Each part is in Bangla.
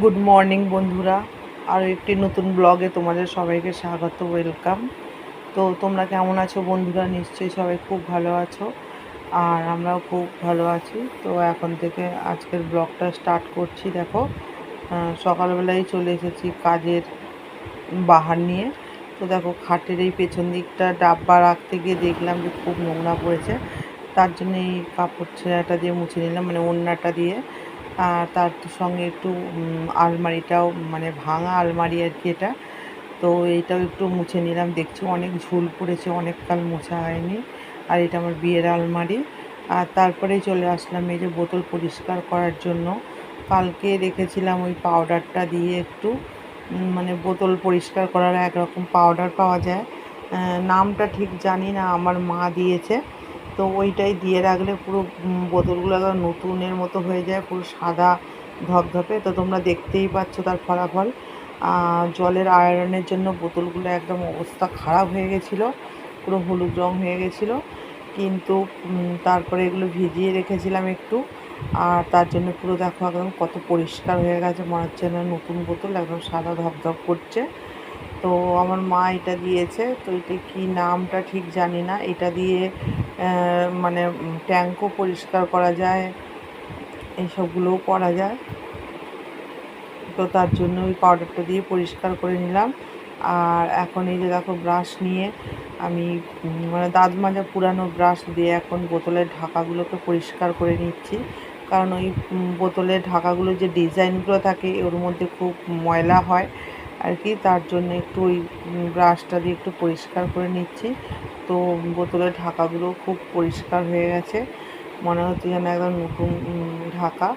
গুড মর্নিং বন্ধুরা। আর একটি নতুন ব্লগে তোমাদের সবাইকে স্বাগত ওয়েলকাম তো তোমরা কেমন আছো বন্ধুরা? নিশ্চয়ই সবাই খুব ভালো আছো, আর আমরাও খুব ভালো আছি। তো এখন থেকে আজকের ব্লগটা স্টার্ট করছি, দেখো। সকালবেলায় চলে এসেছি কাজের বাহার নিয়ে। তো দেখো, খাটের এই পেছন দিকটা ডাব্বা রাখতে গিয়ে দেখলাম যে খুব নোংরা পড়েছে। তার জন্য এই কাপড় ছেঁড়াটা দিয়ে মুছে নিলাম মানে ওড়নাটা দিয়ে। তার সঙ্গে একটু আলমারিটাও মানে ভাঙা আলমারি আর কি এটা। তো এইটাও একটু মুছে নিলাম। দেখছি অনেক ঝুল পড়েছে অনেক কাল মোছা হয়নি। আর এটা আমার বিয়ের আলমারি। আর তারপরে চলে আসলাম এই যে বোতল পরিষ্কার করার জন্য। কালকে রেখেছিলাম ওই পাউডারটা দিয়ে একটু মানে বোতল পরিষ্কার করার একরকম পাউডার পাওয়া যায়। নামটা ঠিক জানি না, আমার মা দিয়েছে। তো ওইটাই দিয়ে রাখলে পুরো বোতলগুলো একদম নতুনের মতো হয়ে যায়, পুরো সাদা ধপধপে। তো তোমরা দেখতেই পাচ্ছ তার ফলাফল। জলের আয়রনের জন্য বোতলগুলো একদম অবস্থা খারাপ হয়ে গেছিল, পুরো হলুদ রং হয়ে গেছিল। কিন্তু তারপরে এগুলো ভিজিয়ে রেখেছিলাম একটু। আর তার জন্য পুরো দেখো একদম কত পরিষ্কার হয়ে গেছে, মনে হচ্ছে না নতুন বোতল একদম সাদা ধপধপ করছে। তো আমার মা এটা দিয়েছে। তো এটা কি নামটা ঠিক জানি না। এটা দিয়ে মানে ট্যাঙ্কও পরিষ্কার করা যায়, এইসবগুলোও করা যায়। তো তার জন্য ওই পাউডারটা দিয়ে পরিষ্কার করে নিলাম। আর এখন এই যে দেখো ব্রাশ নিয়ে আমি মানে দাঁত মাজা পুরানো ব্রাশ দিয়ে এখন বোতলের ঢাকাগুলোকে পরিষ্কার করে নিচ্ছি। কারণ ওই বোতলের ঢাকাগুলো যে ডিজাইনগুলো থাকে, ওর মধ্যে খুব ময়লা হয়। আর কি, তার জন্য একটু ওই ব্রাশটা দিয়ে একটু পরিষ্কার করে নিচ্ছি। তো বোতলের ঢাকাগুলো খুব পরিষ্কার হয়ে গেছে। মনে হচ্ছে যেন একদম নতুন ঢাকা।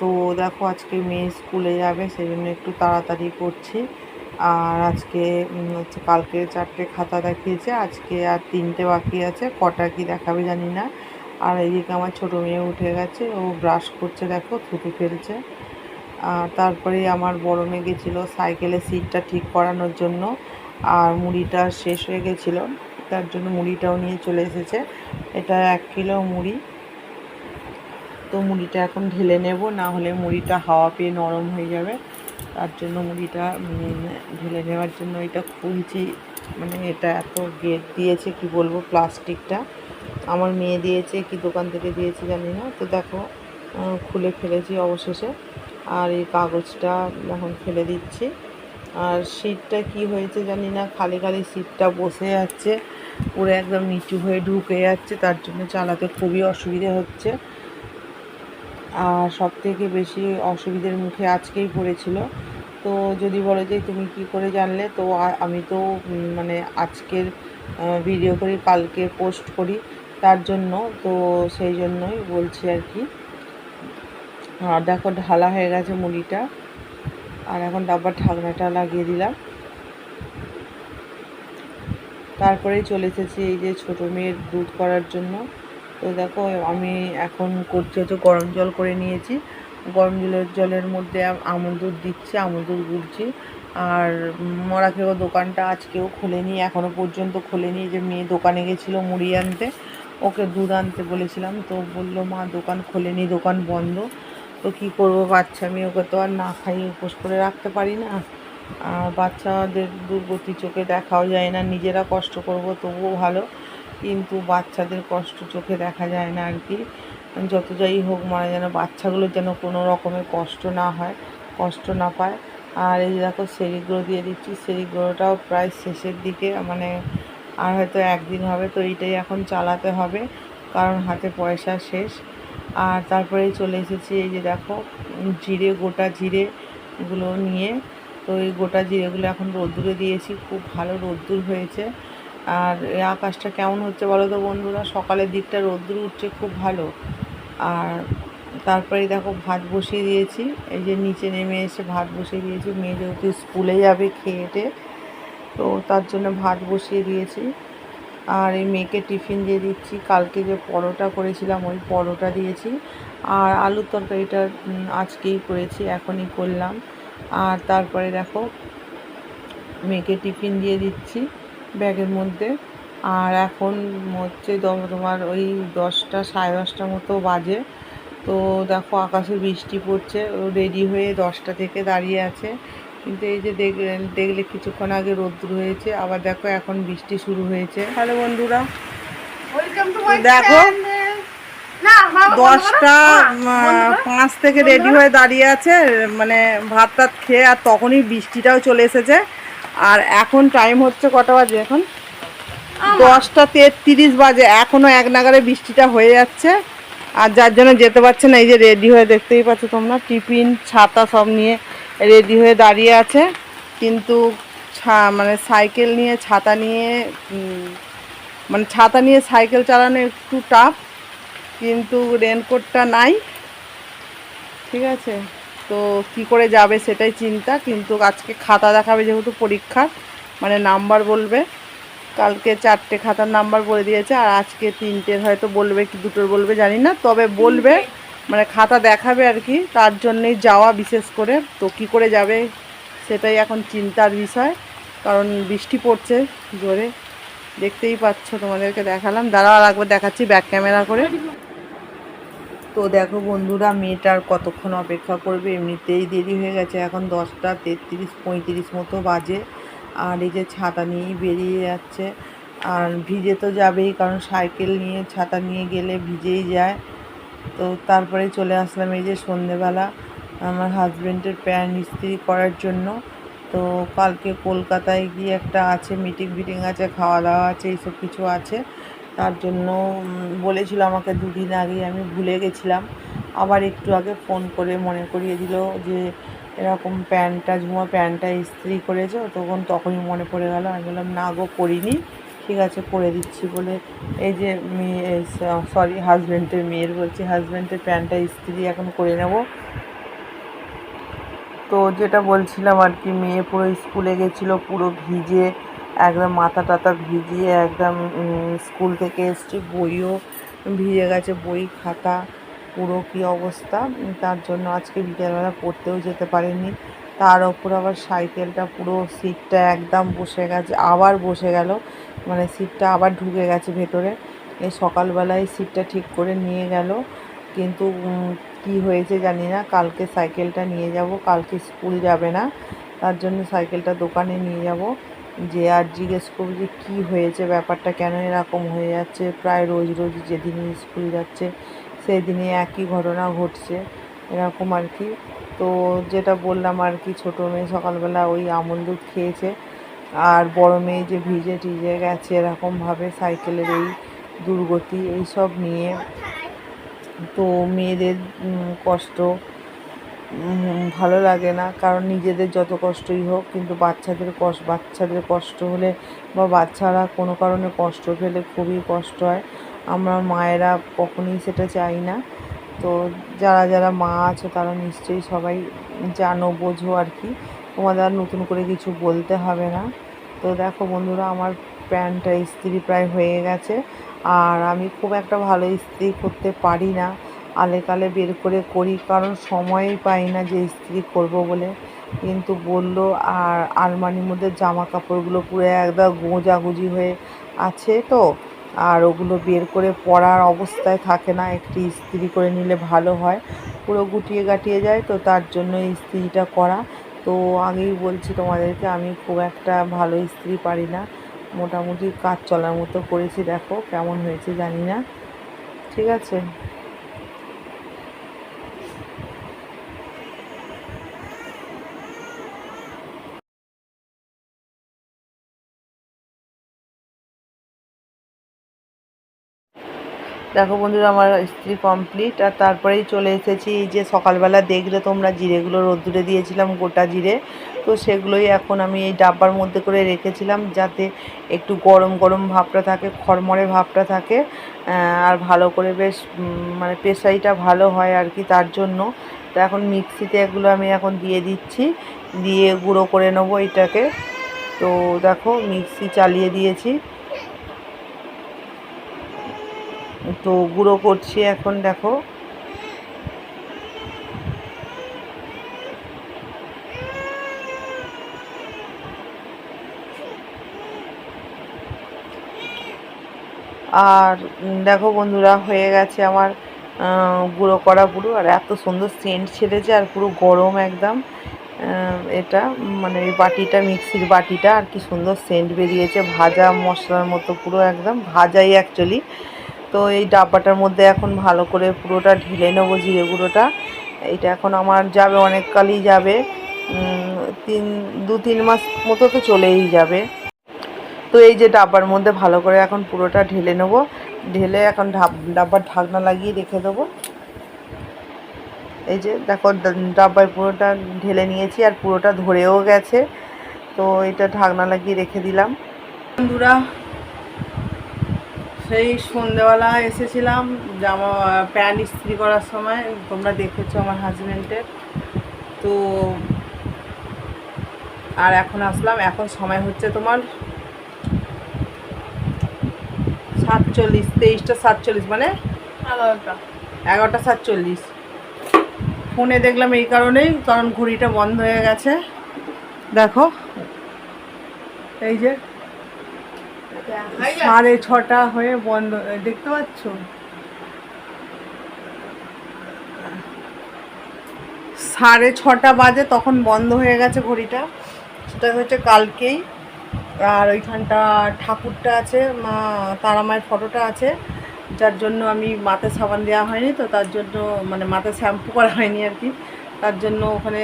তো দেখো আজকে মেয়ে স্কুলে যাবে সেই জন্য একটু তাড়াতাড়ি করছি। আর আজকে হচ্ছে কালকে চারটে খাতা দেখিয়েছে, আজকে আর তিনটে বাকি আছে। কটা কি দেখাবে জানি না। আর এদিকে আমার ছোটো মেয়ে উঠে গেছে, ও ব্রাশ করছে, দেখো, থুতু ফেলছে। তারপরে আমার বড় মেয়ে গেছিল সাইকেলের সিটটা ঠিক করানোর জন্য আর মুড়িটা শেষ হয়ে গেছিল। তার জন্য মুড়িটাও নিয়ে চলে এসেছে। এটা এক কিলো মুড়ি। তো মুড়িটা এখন ঢেলে নেব, না হলে মুড়িটা হাওয়া পেয়ে নরম হয়ে যাবে। তার জন্য মুড়িটা ঢেলে নেওয়ার জন্য এটা খুলছি। মানে এটা এত গেট দিয়েছে, কি বলব, প্লাস্টিকটা। আমার মেয়ে দিয়েছে, কি দোকান থেকে দিয়েছে জানি না। তো দেখো খুলে ফেলেছি অবশেষে। আর এই কাগজটা এখন ফেলে দিচ্ছি। আর সিটটা কি হয়েছে জানি না, খালি খালি সিটটা বসে যাচ্ছে পুরো একদম নিচু হয়ে ঢুকে যাচ্ছে, তার জন্য চালাতে খুবই অসুবিধে হচ্ছে। আর সব থেকে বেশি অসুবিধের মুখে আজকেই পড়েছিল। তো যদি বলো যে তুমি কি করে জানলে, তো আমি তো মানে আজকের ভিডিও করি, কালকে পোস্ট করি, তার জন্য। তো সেই জন্যই বলছি আর কি। আর দেখো, ঢালা হয়ে গেছে মুড়িটা। আর এখন ডাব্বার ঢাকনাটা লাগিয়ে দিলাম। তারপরেই চলে এসেছি এই যে ছোটো মেয়ের দুধ করার জন্য। তো দেখো, আমি এখন করছি হচ্ছে গরম জল করে নিয়েছি। গরম জলের জলের মধ্যে আম- আমুল দুধ দিচ্ছি, আমুল দুধ গুলছি আর মরা খেয়েও দোকানটা আজকেও খোলেনি এখনও পর্যন্ত খোলেনি। যে মেয়ে দোকানে গেছিল মুড়ি আনতে, ওকে দুধ আনতে বলেছিলাম। তো বলল, মা, দোকান খোলেনি, দোকান বন্ধ। তো কী করব, বাচ্চা মেয়ে ওকে তো আর না খাইয়ে উপোস করে রাখতে পারি না। আর বাচ্চাদের দুর্গতি চোখে দেখাও যায় না, নিজেরা কষ্ট করব তবুও ভালো। কিন্তু বাচ্চাদের কষ্ট চোখে দেখা যায় না আর কি। যত যাই হোক মানে যেন বাচ্চাগুলো যেন কোনো রকমের কষ্ট না হয়, কষ্ট না পায়। আর এই দেখো সেরিগুলো দিয়ে দিচ্ছি। সেরিগুলোটাও প্রায় শেষের দিকে মানে আর হয়তো একদিন হবে, তো এইটাই এখন চালাতে হবে। কারণ হাতে পয়সা শেষ। আর তারপরে চলে এসেছি এই যে দেখো, জিরে, গোটা জিরে এগুলো নিয়ে। তো এই গোটা জিরেগুলো এখন রোদ্দুরে দিয়েছি, খুব ভালো রোদ্দুর হয়েছে। আর আকাশটা কেমন হচ্ছে বলো তো বন্ধুরা? সকালের দিকটা রোদ্দুর উঠছে খুব ভালো। আর তারপরে দেখো ভাত বসিয়ে দিয়েছি। এই যে নিচে নেমে এসে ভাত বসিয়ে দিয়েছি। মেয়ে যেহেতু স্কুলে যাবে খেয়েটে তো তার জন্য ভাত বসিয়ে দিয়েছি। আর এই মেয়েকে টিফিন দিয়ে দিচ্ছি। কালকে যে পরোটা করেছিলাম, ওই পরোটা দিয়েছি। আর আলুর তরকারিটা আজকেই করেছি, এখনই করলাম। আর তারপরে দেখো, মেয়েকে টিফিন দিয়ে দিচ্ছি ব্যাগের মধ্যে। আর এখন হচ্ছে তোমার ওই দশটা, সাড়ে দশটা মতো বাজে। তো দেখো, আকাশে বৃষ্টি পড়ছে, ও রেডি হয়ে দশটা থেকে দাঁড়িয়ে আছে। কিন্তু এই যে দেখলেন দেখলে কিছুক্ষণ আগে রোদ্র হয়েছে আবার দেখো এখন বৃষ্টি শুরু হয়েছে। হ্যালো বন্ধুরা। দেখো দশটা পাঁচ থেকে রেডি হয়ে দাঁড়িয়ে আছে মানে ভাত টাত খেয়ে আর তখনই বৃষ্টিটাও চলে এসেছে। আর এখন টাইম হচ্ছে কটা বাজে এখন? দশটা তেত্রিশ বাজে এখনও এক নাগারে বৃষ্টিটা হয়ে যাচ্ছে। আর যার জন্য যেতে পারছে না এই যে রেডি হয়ে দেখতেই পাচ্ছ তোমরা টিফিন ছাতা সব নিয়ে রেডি হয়ে দাঁড়িয়ে আছে। কিন্তু ছা- মানে সাইকেল নিয়ে ছাতা নিয়ে মানে ছাতা নিয়ে সাইকেল চালানো একটু টাফ কিন্তু রেনকোটটা নাই। ঠিক আছে? তো কি করে যাবে সেটাই চিন্তা, কিন্তু আজকে খাতা দেখাবে যেহেতু পরীক্ষা মানে নাম্বার বলবে। কালকে চারটে খাতার নাম্বার বলে দিয়েছে, আর আজকে তিনটের হয়তো বলবে কি দুটোর বলবে জানি না, তবে বলবে মানে খাতা দেখাবে আর কি, তার জন্যই যাওয়া বিশেষ করে। তো কি করে যাবে সেটাই এখন চিন্তার বিষয়, কারণ বৃষ্টি পড়ছে জোরে। দেখতেই পাচ্ছ, তোমাদেরকে দেখালাম। দাঁড়াও, আর একবার দেখাচ্ছি ব্যাক ক্যামেরা করে। তো দেখো বন্ধুরা মেয়েটার কতক্ষণ অপেক্ষা করবে? এমনিতেই দেরি হয়ে গেছে। এখন দশটা তেত্রিশ, পঁয়ত্রিশ মতো বাজে। আর এই যে ছাতা নিয়েই বেরিয়ে যাচ্ছে। আর ভিজে তো যাবেই, কারণ সাইকেল নিয়ে, ছাতা নিয়ে গেলে ভিজেই যায়। তো তারপরে চলে আসলাম এই যে সন্ধেবেলা আমার হাজব্যান্ডের প্যান্ট ইস্ত্রি করার জন্য। তো কালকে কলকাতায় গিয়ে একটা আছে মিটিং ফিটিং আছে খাওয়া দাওয়া আছে, এইসব কিছু আছে। তার জন্য বলেছিল আমাকে দুদিন আগে আমি ভুলে গেছিলাম। আবার একটু আগে ফোন করে মনে করিয়ে দিল যে এরকম প্যান্টটা, ঝুমা প্যান্টটা ইস্ত্রি করেছ, তখন তখনই মনে পড়ে গেল। আমি বললাম, না গো, করিনি। ঠিক আছে করে দিচ্ছি বলে এই যে মেয়ে সরি হাজব্যান্ডের মেয়ের বলছি হাজব্যান্ডের প্যান্টটা ইস্ত্রি এখন করে নেব। তো যেটা বলছিলাম আর কি, মেয়ে পুরো স্কুলে গেছিল, পুরো ভিজে, একদম মাথা টাথা ভিজিয়ে, একদম স্কুল থেকে এসছে, বইও ভিজে গেছে, বই, খাতা, পুরো কী অবস্থা? তার জন্য আজকে বিকেলবেলা পড়তেও যেতে পারেনি। তার ওপর আবার সাইকেলটা পুরো সিটটা একদম বসে গেছে, আবার বসে গেল। মানে সিটটা আবার ঢুকে গেছে ভেতরে। এই সকালবেলায় সিটটা ঠিক করে নিয়ে গেল। কিন্তু কি হয়েছে জানি না। কালকে সাইকেলটা নিয়ে যাব। কালকে স্কুল যাবে না। তার জন্য সাইকেলটা দোকানে নিয়ে যাব। যে আর জিজ্ঞেস করব যে কী হয়েছে, ব্যাপারটা কেন এরকম হয়ে যাচ্ছে। প্রায় রোজ রোজ যেদিনই স্কুল যাচ্ছে, সেদিনই একই ঘটনা ঘটছে। এরকম আর কি। তো যেটা বললাম আর কি, ছোটো মেয়ে সকালবেলা ওই আমল দুধ খেয়েছে। আর বড় মেয়ে যে ভিজে টিজে গেছে এরকমভাবে সাইকেলের এই দুর্গতি, এইসব নিয়ে। তো মেয়েদের কষ্ট ভালো লাগে না, কারণ নিজেদের যত কষ্টই হোক, কিন্তু বাচ্চাদের কষ্ট বাচ্চাদের কষ্ট হলে বা বাচ্চারা কোনো কারণে কষ্ট পেলে খুবই কষ্ট হয়। আমরা মায়েরা কখনোই সেটা চাই না। তো যারা যারা মা আছে, তারা নিশ্চয়ই সবাই জানো, বোঝো আর কি। তোমাদের আর নতুন করে কিছু বলতে হবে না। তো দেখো বন্ধুরা, আমার প্যান্টটা ইস্ত্রি প্রায় হয়ে গেছে। আর আমি খুব একটা ভালো ইস্ত্রি করতে পারি না। আলে কালে বের করে করি, কারণ সময়ই পাই না যে ইস্ত্রি করব বলে। কিন্তু বলল, আর আলমারির মধ্যে জামা কাপড়গুলো পুরো একদম গোঁজাগুজি হয়ে আছে তো। আর ওগুলো বের করে পরার অবস্থায় থাকে না, একটি ইস্ত্রি করে নিলে ভালো হয়। পুরো গুটিয়ে গাটিয়ে যায় তো, তার জন্য ইস্ত্রিটা করা। তো আমি বলছি তোমাদেরকে, আমি খুব একটা ভালো ইস্ত্রি পারি না। মোটামুটি কাজ চলার মতো করেছি, দেখো কেমন হয়েছে জানি না। ঠিক আছে? দেখো বন্ধুরা, আমার ইস্ত্রি কমপ্লিট আর তারপরেই চলে এসেছি। যে সকালবেলা দেখলে তোমরা জিরেগুলো রোদ্দুরে দিয়েছিলাম, গোটা জিরে। তো সেগুলোই এখন আমি এই ডাব্বার মধ্যে করে রেখেছিলাম যাতে একটু গরম গরম ভাবটা থাকে, খড়মড়ে ভাবটা থাকে আর ভালো করে বেশ মানে পেশাইটা ভালো হয় আর কি তার জন্য। তো এখন মিক্সিতে এগুলো আমি এখন দিয়ে দিচ্ছি, দিয়ে গুঁড়ো করে নেব এটাকে। তো দেখো, মিক্সি চালিয়ে দিয়েছি। তো গুঁড়ো করছি এখন, দেখো। আর দেখো বন্ধুরা, হয়ে গেছে আমার গুঁড়ো করা পুরো আর এত সুন্দর সেন্ট ছেড়েছে, আর পুরো গরম একদম। এটা মানে এই বাটিটা, মিক্সির বাটিটা, আর কি সুন্দর সেন্ট বেরিয়েছে। ভাজা মশলার মতো পুরো একদম, ভাজাই অ্যাকচুয়ালি তো এই ডাব্বাটার মধ্যে এখন ভালো করে পুরোটা ঢেলে নেব জিরে গুঁড়োটা। এটা এখন আমার যাবে অনেক কালই যাবে তিন, দু, তিন মাস মতো তো চলেই যাবে। তো এই যে ডাব্বার মধ্যে ভালো করে এখন পুরোটা ঢেলে নেব। ঢেলে এখন ডাব্বার ঢাকনা লাগিয়ে রেখে দেবো। এই যে দেখো ডাব্বায় পুরোটা ঢেলে নিয়েছি আর পুরোটা ধরেও গেছে। তো এটা ঢাকনা লাগিয়ে রেখে দিলাম। বন্ধুরা সেই সন্ধেবেলা এসেছিলাম জামা প্যান্ট ইস্ত্রি করার সময়। তোমরা দেখেছ আমার হাজব্যান্ডের তো আর এখন আসলাম। এখন সময় হচ্ছে তোমার সাতচল্লিশ তেইশটা সাতচল্লিশ মানে? এগারোটা। এগারোটা সাতচল্লিশ। ফোনে দেখলাম এই কারণেই কারণ ঘড়িটা বন্ধ হয়ে গেছে। দেখো এই যে সাড়ে ছটা হয়ে বন্ধ দেখতে পাচ্ছ? সাড়ে ছটা বাজে তখন বন্ধ হয়ে গেছে ঘড়িটা। সেটা হচ্ছে কালকেই। আর ওইখানটা ঠাকুরটা আছে, মা তারা মায়ের ফটোটা আছে, যার জন্য আমি মাথায় সাবান দেওয়া হয়নি, তো তার জন্য মানে মাথায় শ্যাম্পু করা হয়নি আর কি। তার জন্য ওখানে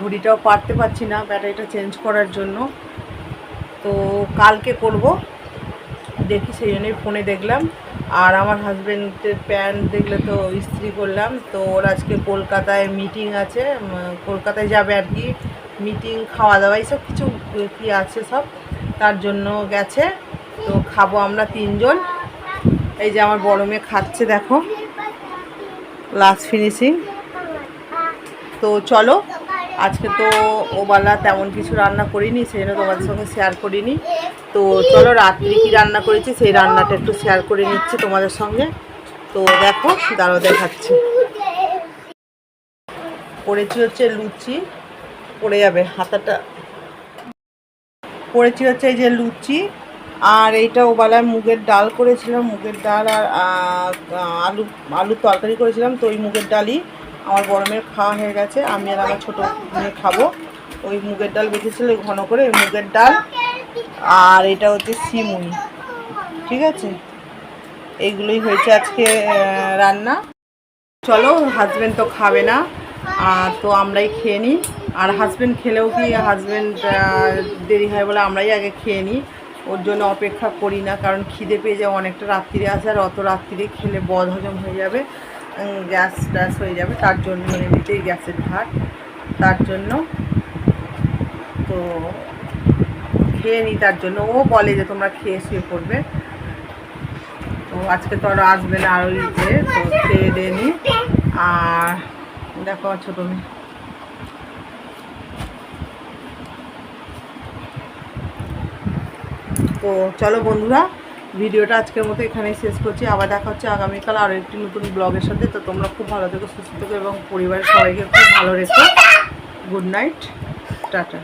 ঘড়িটাও পারতে পারছি না, ব্যাটারিটা চেঞ্জ করার জন্য। তো কালকে করব। দেখি সেই জন্যই ফোনে দেখলাম। আর আমার হাজব্যান্ডের প্যান্ট দেখলে তো ইস্ত্রি করলাম। তো ওর আজকে কলকাতায় মিটিং আছে। কলকাতায় যাবে আর কি। মিটিং খাওয়া দাওয়া এইসব কিছু কি আছে সব। তার জন্য গেছে। তো খাব আমরা তিনজন। এই যে আমার বড় মেয়ে খাচ্ছে, দেখো। লাস্ট ফিনিশিং তো চলো, আজকে তো ওবেলা তেমন কিছু রান্না করিনি, সেই জন্য তোমাদের সঙ্গে শেয়ার করিনি। তো চলো রাত্রি কি রান্না করেছি, সেই রান্নাটা একটু শেয়ার করে নিচ্ছি তোমাদের সঙ্গে। তো দেখো দাঁড়ো দেখাচ্ছি। করেছি হচ্ছে লুচি, পড়ে যাবে হাতাটা। করেছি হচ্ছে এই যে লুচি, আর এইটা ওবেলায় মুগের ডাল করেছিলাম, মুগের ডাল আর আলু আলুর তরকারি করেছিলাম, তো ওই মুগের ডালই আমার মেয়ের খাওয়া হয়ে গেছে, আমি আর আমার ছোটো খাব। ওই মুগের ডাল বেঁচেছিল ঘন করে ওই মুগের ডাল আর এটা হচ্ছে সিমুই। ঠিক আছে? এইগুলোই হয়েছে আজকে রান্না। চলো হাজব্যান্ড তো খাবে না আর তো আমরাই খেয়ে নিই। আর হাজব্যান্ড খেলেও কি হাজব্যান্ড দেরি হয় বলে আমরাই আগে খেয়ে নিই। ওর জন্য অপেক্ষা করি না, কারণ খিদে পেয়ে যায়, অনেকটা রাত্রিরে আসে আর অত রাত্রিরে খেলে বদ হজম হয়ে যাবে গ্যাস ট্যাস হয়ে যাবে। তার জন্য মানে এমনিতেই গ্যাসের ধার তার জন্য তো খেয়ে নিই তার জন্য। ও বলে যে তোমরা খেয়ে শুয়ে পড়বে। তো আজকে তো আর আসবে না আরও ইয়ে তো খেয়ে দিয়ে নিই আর দেখো ছোটো মেয়ে। তো চলো বন্ধুরা, ভিডিওটা আজকের মতো এখানেই শেষ করছি। আবার দেখা হচ্ছে আগামীকাল আরও একটি নতুন ব্লগের সাথে। তো তোমরা খুব ভালো থেকো, সুস্থ থেকো এবং পরিবারের সবাইকে খুব ভালো রেখো। Good night tata